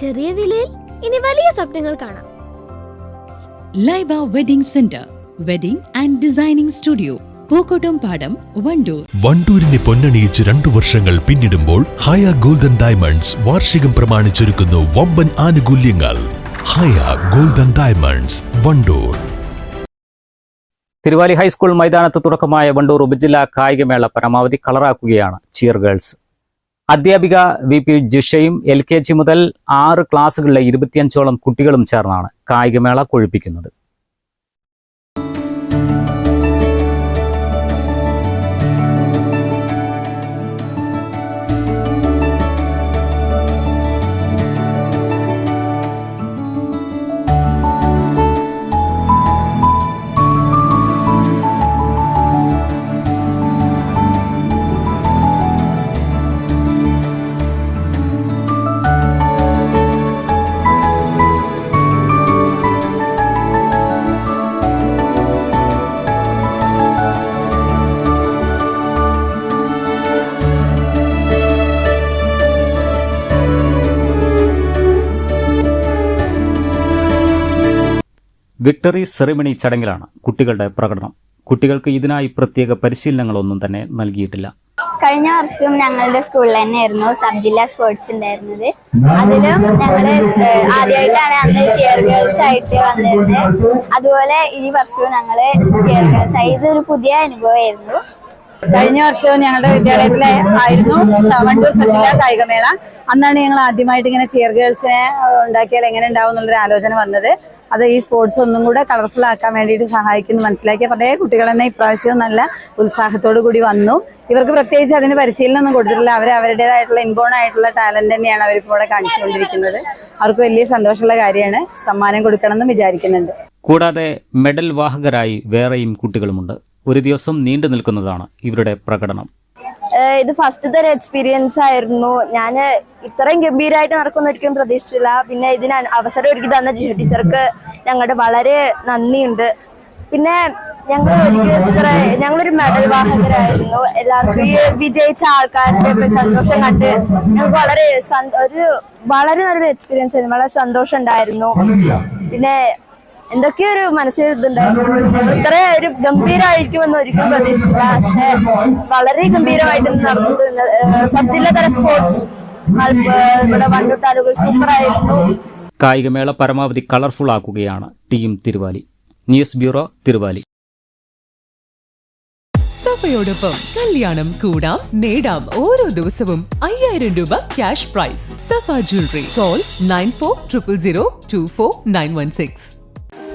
ചെറിയ വിലയിൽ ഇനി വലിയ സ്വപ്നങ്ങൾ കാണാം. Laiba wedding centre wedding and designing studio Pookkottumpadam Wandoor. വണ്ടൂരിനെ പൊന്നണിയിച്ച് രണ്ടു വർഷങ്ങൾ പിന്നിടുമ്പോൾ ഹയ ഗോൾഡൻ ഡയമണ്ട്സ് വാർഷികം പ്രമാണിച്ചൊരുക്കുന്നു വമ്പൻ ആനുകൂല്യങ്ങൾ. Haya golden diamonds Wandoor. Thiruvali high school മൈതാനത്ത് തുടക്കമായ വണ്ടൂർ ഉപജില്ലാ കായികമേള പരമാവധി കളറാക്കുകയാണ് ചിയർ ഗേൾസ്. അധ്യാപിക വി പി ജിഷയും എൽ കെ ജി മുതൽ ആറ് ക്ലാസ്സുകളിലെ ഇരുപത്തിയഞ്ചോളം കുട്ടികളും ചേർന്നാണ് കായികമേള കൊഴുപ്പിക്കുന്നത്. വിക്ടറി സെറിമണി ചടങ്ങിലാണ് കുട്ടികളുടെ പ്രകടനം. കുട്ടികൾക്ക് ഇതിനായി പ്രത്യേക പരിശീലനങ്ങളൊന്നും തന്നെ നൽകിയിട്ടില്ല. കഴിഞ്ഞ വർഷം ഞങ്ങളുടെ സ്കൂളിൽ തന്നെയായിരുന്നു സബ് ജില്ലാ സ്പോർട്സ് ഉണ്ടായിരുന്നത്. അതിലും ഞങ്ങൾ ഏഹ് ആദ്യമായിട്ടാണ് അന്ന് ചെയർ ഗേൾസ് ആയിട്ട് വന്നിരുന്നത്. അതുപോലെ ഈ വർഷവും ഞങ്ങൾ ചെയർ ഗേൾസ് ആയി. ഇതൊരു പുതിയ അനുഭവമായിരുന്നു. കഴിഞ്ഞ വർഷവും ഞങ്ങളുടെ വിദ്യാലയത്തിലെ ആയിരുന്നു. സെവൻ ടു സെറ്റിലെ കായികമേള. അന്നാണ് ഞങ്ങൾ ആദ്യമായിട്ട് ഇങ്ങനെ ചെയർ ഗേൾസിനെ ഉണ്ടാക്കിയാൽ എങ്ങനെ ഉണ്ടാവും എന്നുള്ളൊരു ആലോചന വന്നത്. അത് ഈ സ്പോർട്സ് ഒന്നും കൂടെ കളർഫുൾ ആക്കാൻ വേണ്ടിയിട്ട് സഹായിക്കുന്നു മനസ്സിലാക്കിയ പല കുട്ടികൾ തന്നെ ഇപ്രാവശ്യവും നല്ല ഉത്സാഹത്തോടു കൂടി വന്നു. ഇവർക്ക് പ്രത്യേകിച്ച് അതിന് പരിശീലനം ഒന്നും കൊടുത്തിട്ടില്ല. അവർ അവരുടേതായിട്ടുള്ള ഇൻബോൺ ആയിട്ടുള്ള ടാലന്റ് തന്നെയാണ് അവരിപ്പോൾ ഇവിടെ കാണിച്ചുകൊണ്ടിരിക്കുന്നത്. അവർക്ക് വലിയ സന്തോഷമുള്ള കാര്യമാണ്. സമ്മാനം കൊടുക്കണമെന്ന് വിചാരിക്കുന്നുണ്ട്. കൂടാതെ മെഡൽ വാഹകരായി വേറെയും കുട്ടികളുമുണ്ട്. ഒരു ദിവസം നീണ്ടു നിൽക്കുന്നതാണ് ഇവരുടെ പ്രകടനം. ഇത് ഫസ്റ്റ് ഒരു എക്സ്പീരിയൻസ് ആയിരുന്നു. ഞാൻ ഇത്രയും ഗംഭീരമായിട്ട് നടക്കുന്ന ഒരിക്കലും പ്രതീക്ഷിച്ചില്ല. പിന്നെ ഇതിന് അവസരം ഒരുക്കി തന്ന ജിഷു ടീച്ചർക്ക് ഞങ്ങളുടെ വളരെ നന്ദിയുണ്ട്. പിന്നെ ഞങ്ങൾ ഇത്ര ഞങ്ങളൊരു മെഡൽ വാഹകരായിരുന്നു. എല്ലാവർക്കും ഈ വിജയിച്ച ആൾക്കാരുടെ ഒക്കെ സന്തോഷം കണ്ട് ഞങ്ങൾക്ക് വളരെ ഒരു വളരെ നല്ലൊരു എക്സ്പീരിയൻസ് ആയിരുന്നു. വളരെ സന്തോഷം ഉണ്ടായിരുന്നു. പിന്നെ എന്തൊക്കെയോ ഒരു മനസ്സിൽ ഇതുണ്ടായിരുന്നു? ഇത്ര ഒരു ഗംഭീരമായിരിക്കുമെന്ന് ഒരിക്കലും പ്രതീക്ഷിച്ചില്ല. പക്ഷെ വളരെ ഗംഭീരമായിട്ട് നടന്നത് സബ് ജില്ലാതല സ്പോർട്സ് ഇവിടെ വണ്ടൂർ താലൂക്കിൽ സൂപ്പർ ആയിരുന്നു. കായികമേള പരമാവധി കളർഫുൾ ആക്കുകയാണ് team Thiruvali. News bureau Thiruvali. സഫയോടൊപ്പം കല്യാണം കൂടാം നേടാം ഓരോ ദിവസവും അയ്യായിരം രൂപ cash prize Safa jewellery call nine four triple zero two four nine one six